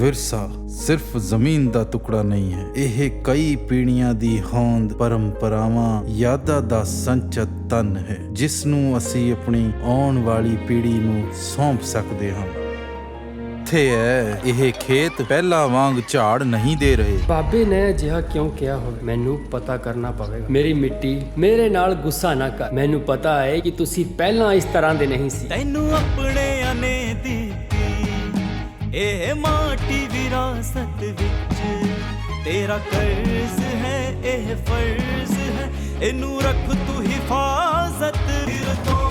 ਵਿਰਸਾ ਸਿਰਫ ਜ਼ਮੀਨ ਦਾ ਟੁਕੜਾ ਨਹੀਂ ਹੈ। ਇਹ ਕਈ ਪੀੜ੍ਹੀਆਂ ਦੀ ਹੋਂਦ ਪਰੰਪਰਾਵਾਂ ਯਾਦਾਂ ਦਾ ਸੰਚਿਤ ਤਨ ਹੈ ਜਿਸ ਨੂੰ ਅਸੀਂ ਆਪਣੀ ਆਉਣ ਵਾਲੀ ਪੀੜ੍ਹੀ ਨੂੰ ਸੌਂਪ ਸਕਦੇ ਹਾਂ। ਇੱਥੇ ਹੈ ਇਹ ਖੇਤ ਪਹਿਲਾਂ ਵਾਂਗ ਝਾੜ ਨਹੀਂ ਦੇ ਰਹੇ। ਬਾਬੇ ਨੇ ਅਜਿਹਾ ਕਿਉਂ ਕਿਹਾ ਹੋਵੇ? ਮੈਨੂੰ ਪਤਾ ਕਰਨਾ ਪਵੇਗਾ। ਮੇਰੀ ਮਿੱਟੀ ਮੇਰੇ ਨਾਲ ਗੁੱਸਾ ਨਾ ਕਰ। ਮੈਨੂੰ ਪਤਾ ਹੈ ਕਿ ਤੁਸੀਂ ਪਹਿਲਾਂ ਇਸ ਤਰ੍ਹਾਂ ਦੇ ਨਹੀਂ ਸੀ। ਤੈਨੂੰ ਆਪਣਿਆਂ ਨੇ ਦਿੱਤੀ ਇਹ ਮਾਟੀ ਵਿਰਾਸਤ ਵਿੱਚ ਤੇਰਾ ਕਰਜ਼ ਹੈ ਇਹ ਫਰਜ਼ ਹੈ। ਇਹਨੂੰ ਰੱਖ ਤੂੰ ਹਿਫਾਜ਼ਤ ਤੋਂ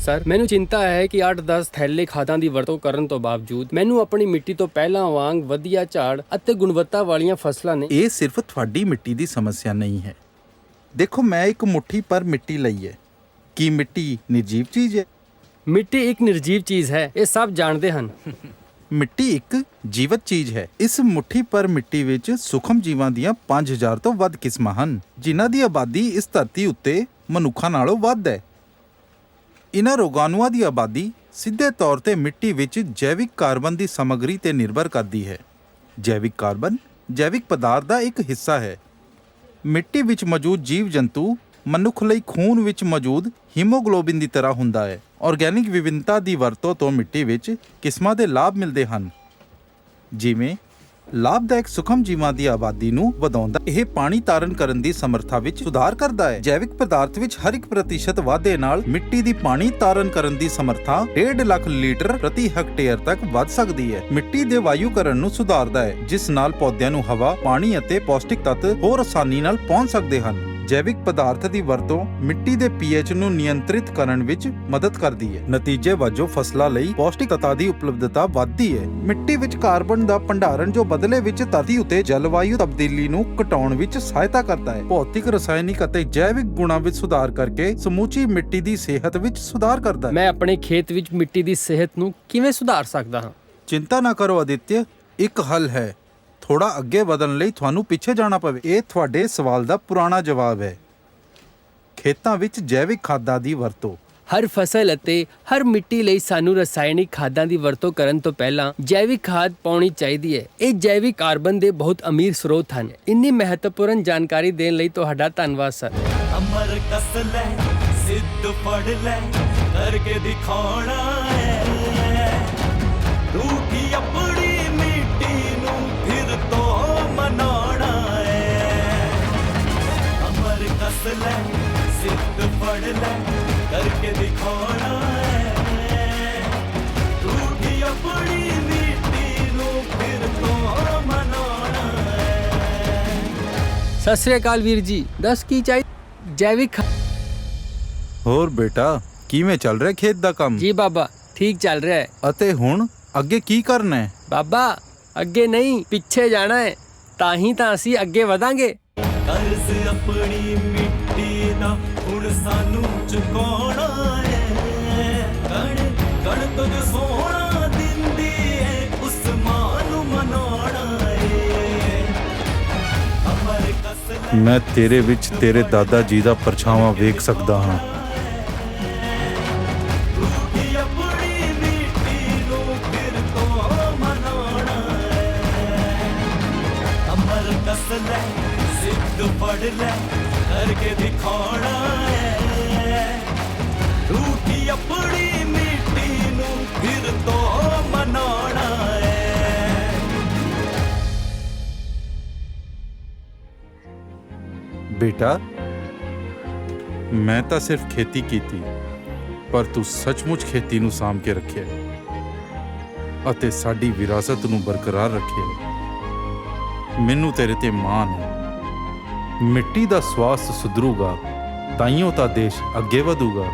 ਸਰ ਮੈਨੂੰ ਚਿੰਤਾ ਹੈ ਕਿ 8-10 ਥੈਲੇ ਖਾਦਾਂ ਦੀ ਵਰਤੋਂ ਕਰਨ ਤੋਂ ਬਾਵਜੂਦ ਮੈਨੂੰ ਆਪਣੀ ਮਿੱਟੀ ਤੋਂ ਪਹਿਲਾਂ ਵਾਂਗ ਵਧੀਆ ਝਾੜ ਅਤੇ ਗੁਣਵੱਤਾ ਵਾਲੀਆਂ ਫਸਲਾਂ ਨੇ ਇਹ ਸਿਰਫ ਤੁਹਾਡੀ ਮਿੱਟੀ ਦੀ ਸਮੱਸਿਆ ਨਹੀਂ ਹੈ। ਦੇਖੋ ਮੈਂ ਇੱਕ ਮੁਠੀ ਪਰ ਮਿੱਟੀ ਲਈ ਹੈ। ਕੀ ਮਿੱਟੀ ਨਿਰਜੀਵ ਚੀਜ਼ ਹੈ? ਮਿੱਟੀ ਇੱਕ ਨਿਰਜੀਵ ਚੀਜ਼ ਹੈ ਇਹ ਸਭ ਜਾਣਦੇ ਹਨ। ਮਿੱਟੀ ਇੱਕ ਜੀਵਤ ਚੀਜ਼ ਹੈ। ਇਸ ਮੁਠੀ ਪਰ ਮਿੱਟੀ ਵਿੱਚ ਸੂਖਮ ਜੀਵਾਂ ਦੀਆਂ 5000 ਤੋਂ ਵੱਧ ਕਿਸਮਾਂ ਹਨ। ਜਿਨ੍ਹਾਂ ਦੀ ਆਬਾਦੀ ਇਸ ਧਰਤੀ ਉੱਤੇ ਮਨੁੱਖਾਂ ਨਾਲੋਂ ਵੱਧ ਹੈ। ਇਨ੍ਹਾਂ ਰੋਗਾਣੂਆਂ ਦੀ ਆਬਾਦੀ ਸਿੱਧੇ ਤੌਰ ਤੇ ਮਿੱਟੀ ਵਿੱਚ ਜੈਵਿਕ ਕਾਰਬਨ ਦੀ ਸਮੱਗਰੀ ਤੇ ਨਿਰਭਰ ਕਰਦੀ ਹੈ। ਜੈਵਿਕ ਕਾਰਬਨ ਜੈਵਿਕ ਪਦਾਰਥ ਦਾ ਇੱਕ ਹਿੱਸਾ ਹੈ। ਮਿੱਟੀ ਵਿੱਚ ਮੌਜੂਦ ਜੀਵ ਜੰਤੂ ਮਨੁੱਖ ਲਈ ਖੂਨ ਵਿੱਚ ਮੌਜੂਦ ਹੀਮੋਗਲੋਬਿਨ ਦੀ ਤਰ੍ਹਾਂ ਹੁੰਦਾ ਹੈ। ਆਰਗੈਨਿਕ ਵਿਭਿੰਨਤਾ ਦੀ ਵਰਤੋਂ ਤੋਂ ਮਿੱਟੀ ਵਿੱਚ ਕਿਸਮਾਂ ਦੇ ਲਾਭ ਮਿਲਦੇ ਹਨ। ਜਿਵੇਂ, ਲਾਭਦਾਇਕ ਸੁਖਮ ਜੀਵਾਂ ਦੀ ਆਬਾਦੀ ਨੂੰ ਵਧਾਉਂਦਾ ਇਹ ਪਾਣੀ ਤਾਰਨ ਕਰਨ ਦੀ ਸਮਰੱਥਾ ਵਿੱਚ ਸੁਧਾਰ ਕਰਦਾ ਹੈ। ਜੈਵਿਕ ਪਦਾਰਥ ਵਿੱਚ ਹਰ ਇੱਕ ਪ੍ਰਤੀਸ਼ਤ ਵਾਧੇ ਨਾਲ ਮਿੱਟੀ ਦੀ ਪਾਣੀ ਤਾਰਨ ਕਰਨ ਦੀ ਸਮਰੱਥਾ 1.5 ਲੱਖ ਲੀਟਰ ਪ੍ਰਤੀ ਹੈਕਟੇਅਰ ਤੱਕ ਵੱਧ ਸਕਦੀ ਹੈ। ਮਿੱਟੀ ਦੇ ਵਾਯੂਕਰਨ ਨੂੰ ਸੁਧਾਰਦਾ ਹੈ, ਜਿਸ ਨਾਲ ਪੌਦਿਆਂ ਨੂੰ ਹਵਾ, ਪਾਣੀ ਅਤੇ ਪੌਸ਼ਟਿਕ ਤੱਤ ਹੋਰ ਆਸਾਨੀ ਨਾਲ ਪਹੁੰਚ ਸਕਦੇ ਹਨ। ਜੈਵਿਕ ਪਦਾਰਥ ਦੀ ਵਰਤੋਂ ਮਿੱਟੀ ਦੇ ਪੀਐਚ ਨੂੰ ਨਿਯੰਤਰਿਤ ਕਰਨ ਵਿੱਚ ਮਦਦ ਕਰਦੀ ਹੈ। ਨਤੀਜੇ ਵਜੋਂ ਫਸਲਾਂ ਲਈ ਪੌਸ਼ਟਿਕ ਤੱਤਾਂ ਦੀ ਉਪਲਬਧਤਾ ਵੱਧਦੀ ਹੈ। ਮਿੱਟੀ ਵਿੱਚ ਕਾਰਬਨ ਦਾ ਭੰਡਾਰਨ ਜੋ ਬਦਲੇ ਵਿੱਚ ਧਰਤੀ ਉਤੇ ਜਲਵਾਯੂ ਤਬਦੀਲੀ ਨੂੰ ਘਟਾਉਣ ਵਿੱਚ ਸਹਾਇਤਾ ਕਰਦਾ ਹੈ। ਭੌਤਿਕ ਰਸਾਇਣਿਕ ਅਤੇ ਜੈਵਿਕ ਗੁਣਾਂ ਵਿੱਚ ਸੁਧਾਰ ਕਰਕੇ ਸਮੂਚੀ ਮਿੱਟੀ ਦੀ ਸਿਹਤ ਵਿੱਚ ਸੁਧਾਰ ਕਰਦਾ ਹੈ। ਮੈਂ ਆਪਣੇ ਖੇਤ ਵਿੱਚ ਮਿੱਟੀ ਦੀ ਸਿਹਤ ਨੂੰ ਕਿਵੇਂ ਸੁਧਾਰ ਸਕਦਾ ਹਾਂ? ਚਿੰਤਾ ਨਾ ਕਰੋ ਅਦਿੱਤਿਆ ਇੱਕ ਹੱਲ ਹੈ। ਥੋੜਾ ਅੱਗੇ ਵਧਣ ਲਈ ਤੁਹਾਨੂੰ ਪਿੱਛੇ ਜਾਣਾ ਪਵੇ। ਇਹ ਤੁਹਾਡੇ ਸਵਾਲ ਦਾ ਪੁਰਾਣਾ ਜਵਾਬ ਹੈ। ਖੇਤਾਂ ਵਿੱਚ ਜੈਵਿਕ ਖਾਦਾਂ ਦੀ ਵਰਤੋਂ। ਹਰ ਫਸਲ ਅਤੇ ਹਰ ਮਿੱਟੀ ਲਈ ਸਾਨੂੰ ਰਸਾਇਣਿਕ ਖਾਦਾਂ ਦੀ ਵਰਤੋਂ ਕਰਨ ਤੋਂ ਪਹਿਲਾਂ ਜੈਵਿਕ ਖਾਦ ਪਾਉਣੀ ਚਾਹੀਦੀ ਹੈ। ਇਹ ਜੈਵਿਕ ਕਾਰਬਨ ਦੇ ਬਹੁਤ ਅਮੀਰ ਸਰੋਤ ਹਨ। ਇੰਨੀ ਮਹੱਤਵਪੂਰਨ ਜਾਣਕਾਰੀ ਦੇਣ ਲਈ ਤੁਹਾਡਾ ਧੰਨਵਾਦ ਸਰ। ਅਮਰ ਕਸ ਲੈ ਸਿੱਧ ਫੜ ਲੈ ਕਰਕੇ ਦਿਖਾਉਣਾ ਹੈ। ਰੂਠੀ ਆਪਣੀ ਸਤਿ ਸ੍ਰੀ ਅਕਾਲ ਵੀਰ ਜੀ। ਦੱਸ ਕੀ ਚਾਹੀ ਜੈਵਿਕ ਹੋਰ ਬੇਟਾ ਕਿਵੇਂ ਚੱਲ ਰਿਹਾ ਖੇਤ ਦਾ ਕੰਮ? ਜੀ ਬਾਬਾ ਠੀਕ ਚੱਲ ਰਿਹਾ ਹੈ। ਅਤੇ ਹੁਣ ਅੱਗੇ ਕੀ ਕਰਨਾ ਹੈ? ਬਾਬਾ ਅੱਗੇ ਨਹੀਂ ਪਿੱਛੇ ਜਾਣਾ ਹੈ। ਤਾਂ ਹੀ ਤਾਂ ਅਸੀਂ ਅੱਗੇ ਵਧਾਂਗੇ। ਕਰਜ਼ ਆਪਣੀ ਮਿੱਟੀ ਦਾ ਹੁਣ ਸਾਨੂੰ ਚੁਕਾਉਣਾ ਹੈ। ਕਣ ਕਣ ਤੁਝ ਸੋਹਣਾ ਦਿੰਦੀ ਹੈ ਉਸ ਮਾਂ ਨੂੰ ਮਨਾਉਣਾ ਮੈਂ ਤੇਰੇ ਵਿੱਚ ਤੇਰੇ ਦਾਦਾ ਜੀ ਦਾ ਪਰਛਾਵਾਂ ਵੇਖ ਸਕਦਾ ਹਾਂ। ਸਿੱਧ ਫੜ ਲੈ, ਕਰਕੇ ਦਿਖਾਉਣਾ ਹੈ। ਰੂਠੀ ਆਪਣੀ ਬੇਟਾ, ਮੈਂ ਤਾਂ ਸਿਰਫ ਖੇਤੀ ਕੀਤੀ, ਪਰ ਤੂੰ ਸੱਚਮੁੱਚ ਖੇਤੀ ਨੂੰ ਸਾਂਭ ਕੇ ਰੱਖਿਆ ਅਤੇ ਸਾਡੀ ਵਿਰਾਸਤ ਨੂੰ ਬਰਕਰਾਰ ਰੱਖਿਆ। ਮੈਨੂੰ ਤੇਰੇ ਤੇ ਮਾਣ ਹੈ। ਮਿੱਟੀ ਦਾ ਸਵਾਸਥ ਸੁਧਰੂਗਾ ਤਾਈਓ ਤਾਂ ਦੇਸ਼ ਅੱਗੇ ਵਧੂਗਾ।